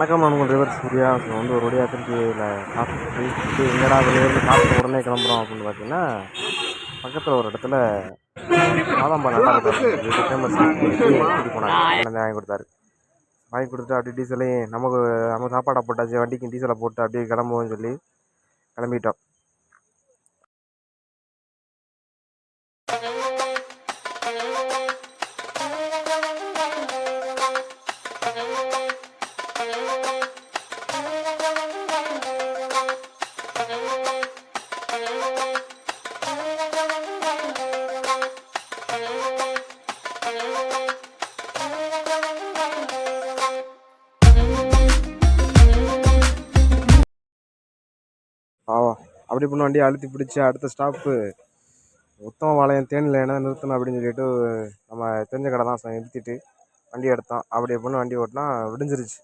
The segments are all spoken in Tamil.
வணக்கம் நான் உங்கள் டிரைவர் சூர்யா. ஸோ வந்து ஒரு வழியாக திருச்சியில் சாப்பிட்டு இது எங்கடா வெளியிருந்து சாப்பிட்டு உடனே கிளம்புறோம் அப்படின்னு பார்த்தீங்கன்னா பக்கத்தில் ஒரு இடத்துல பாதாம்பா நல்லா இருக்கும் ஃபேமஸ் கூட்டி போனாங்க. வாங்கி கொடுத்தாரு. வாங்கி கொடுத்துட்டு அப்படியே டீசலையும் நமக்கு நம்ம சாப்பாடை போட்டாச்சு வண்டிக்கு டீசலை போட்டு அப்படியே கிளம்புவோம்னு சொல்லி கிளம்பிட்டோம். அப்படி பண்ண வண்டியை அழுத்தி பிடிச்சி அடுத்த ஸ்டாப்பு உத்தம பாளையம் தேனியில் என்ன நிறுத்தணும் அப்படின்னு சொல்லிட்டு நம்ம தெரிஞ்ச கடை தான் நிறுத்திட்டு வண்டி எடுத்தோம். அப்படி எப்படின்னு வண்டி ஓட்டினா விடிஞ்சிருச்சு.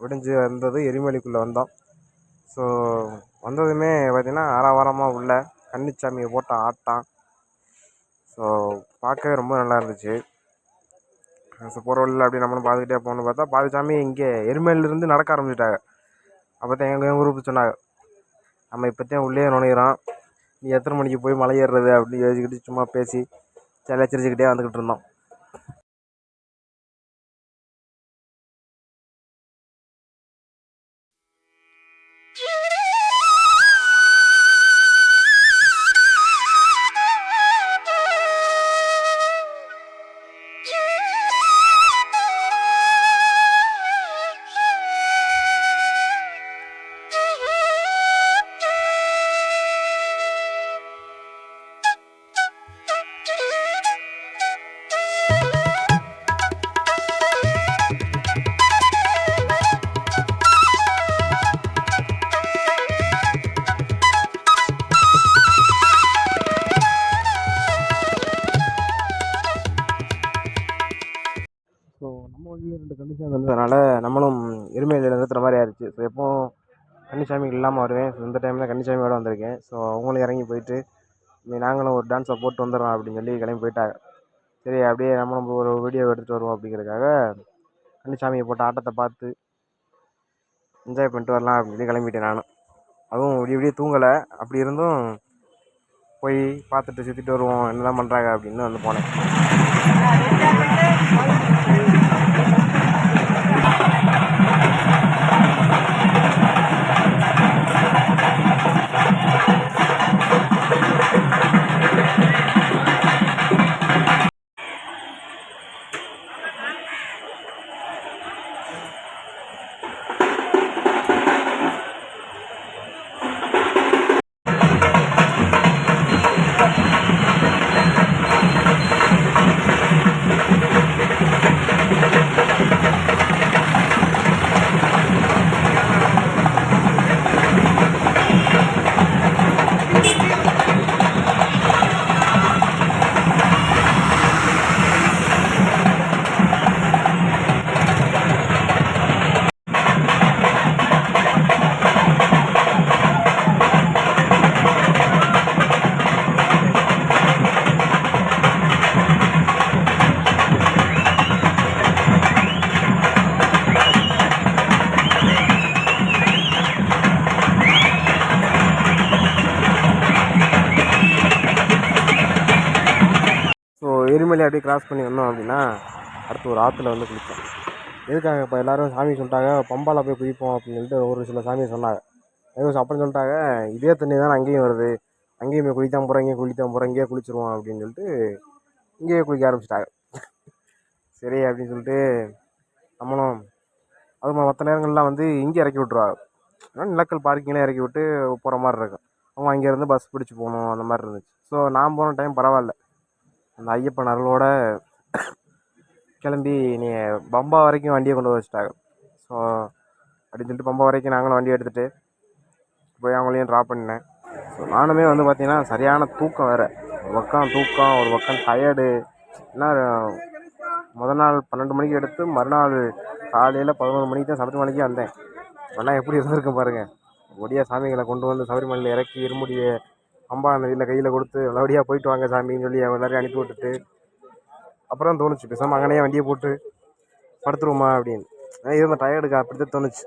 விடிஞ்சு வந்தது எரிமலைக்குள்ளே வந்தோம். ஸோ வந்ததுமே பார்த்திங்கன்னா ஆரவாரமாக உள்ள கன்னிச்சாமியை போட்ட ஆட்டம் ஸோ பார்க்கவே ரொம்ப நல்லா இருந்துச்சு. ஸோ போகிற வழியில் அப்படி நம்மளும் பார்த்துக்கிட்டே போகணும்னு பார்த்தா பாதி சாமி இங்கே எரிமலையிலேருந்து நடக்க ஆரம்பிச்சிட்டாங்க அப்போ தான் எங்கள் குரூப் சொன்னாங்க நம்ம இப்போத்தான் உள்ளே நுழையிறோம். நீ எத்தனை மணிக்கு போய் மலை ஏறுறது அப்படின்னு யோசிச்சுக்கிட்டு சும்மா பேசி ஜாலியாக சிரிச்சுக்கிட்டே வந்துக்கிட்டு இருந்தோம். நம்ம ஊரில் ரெண்டு கன்னிசாமி வந்ததுனால நம்மளும் எருமையில் நிறுத்துற மாதிரி ஆயிடுச்சு ஸோ எப்போவும் கன்னிசாமி இல்லாமல் வருவேன். ஸோ இந்த டைமில் தான் கன்னிசாமியோட வந்திருக்கேன். ஸோ அவங்களும் இறங்கி போயிட்டு இனி நாங்களும் ஒரு டான்ஸை போட்டு வந்துடுறோம் அப்படின்னு சொல்லி கிளம்பி போயிட்டாங்க. சரி அப்படியே நம்மளும் ஒரு வீடியோ எடுத்துகிட்டு வருவோம் அப்படிங்கிறதுக்காக கன்னிசாமியை போட்ட ஆட்டத்தை பார்த்து என்ஜாய் பண்ணிட்டு வரலாம் அப்படின்னு சொல்லி கிளம்பிட்டேன் நானும். அதுவும் விடிய விடிய தூங்கலை. அப்படி இருந்தும் போய் பார்த்துட்டு சுற்றிட்டு வருவோம். என்னதான் பண்ணுறாங்க அப்படின்னு வந்து போனேன். எரிமலை அப்படியே கிராஸ் பண்ணி வந்தோம் அப்படின்னா அடுத்து ஒரு ஆற்றுல வந்து குளிப்போம். எதுக்காக இப்போ எல்லோரும் சாமி சொல்லிட்டாங்க பம்பாவில் போய் குளிப்போம் அப்படின்னு சொல்லிட்டு ஒரு சில சாமியை சொன்னாங்க. எதுவும் அப்புறம் சொல்லிட்டாங்க. இதே தண்ணி தான் அங்கேயும் வருது. அங்கேயும் போய் குளித்தான் போகிறேன் இங்கேயும் குளித்தான் போகிறேன் இங்கேயே குளிச்சிருவோம் அப்படின்னு சொல்லிட்டு இங்கேயே குளிக்க ஆரம்பிச்சிட்டாங்க. சரி அப்படின்னு சொல்லிட்டு நம்மளும் அது மற்ற நேரங்கள்லாம் வந்து இங்கே இறக்கி விட்ருவாங்க நிலக்கல் பார்க்கிங்லாம் இறக்கி விட்டு போகிற மாதிரி இருக்கும். அவங்க அங்கேருந்து பஸ் பிடிச்சி போகணும் அந்த மாதிரி இருந்துச்சு. ஸோ நான் போன டைம் பரவாயில்ல. அந்த ஐயப்பன் அருளோட கிளம்பி நீ பம்பா வரைக்கும் வண்டியை கொண்டு வச்சிட்டாங்க. ஸோ அப்படின்னு சொல்லிட்டு பம்பா வரைக்கும் நாங்களும் வண்டி எடுத்துகிட்டு போய் அவங்களையும் ட்ராப் பண்ணேன் ஸோ நானுமே வந்து பார்த்திங்கன்னா சரியான தூக்கம் வேறு. ஒரு பக்கம் தூக்கம் ஒரு பக்கம் டயர்டு என்ன முதல் நாள் பன்னெண்டு மணிக்கு எடுத்து மறுநாள் காலையில் பதினோரு மணிக்கு தான் சபரிமலைக்கு வந்தேன். ஆனால் எப்படி இருந்திருக்கும் பாருங்கள் ஒடியா சாமிகளை கொண்டு வந்து சபரிமலையில் இறக்கி இருமுடியை அம்பா அந்த வீட்டில் கையில் கொடுத்து நல்லபடியாக போயிட்டு வாங்க சாமின்னு சொல்லி எல்லாரையும் அனுப்பி விட்டுட்டு அப்புறம் தோணுச்சு. பேசாமல் அங்கனையே வண்டியை போட்டு படுத்துருவோமா அப்படின்னு. ஆனால் இருந்த டயர்டுக்கு அப்படி தான் தோணுச்சு.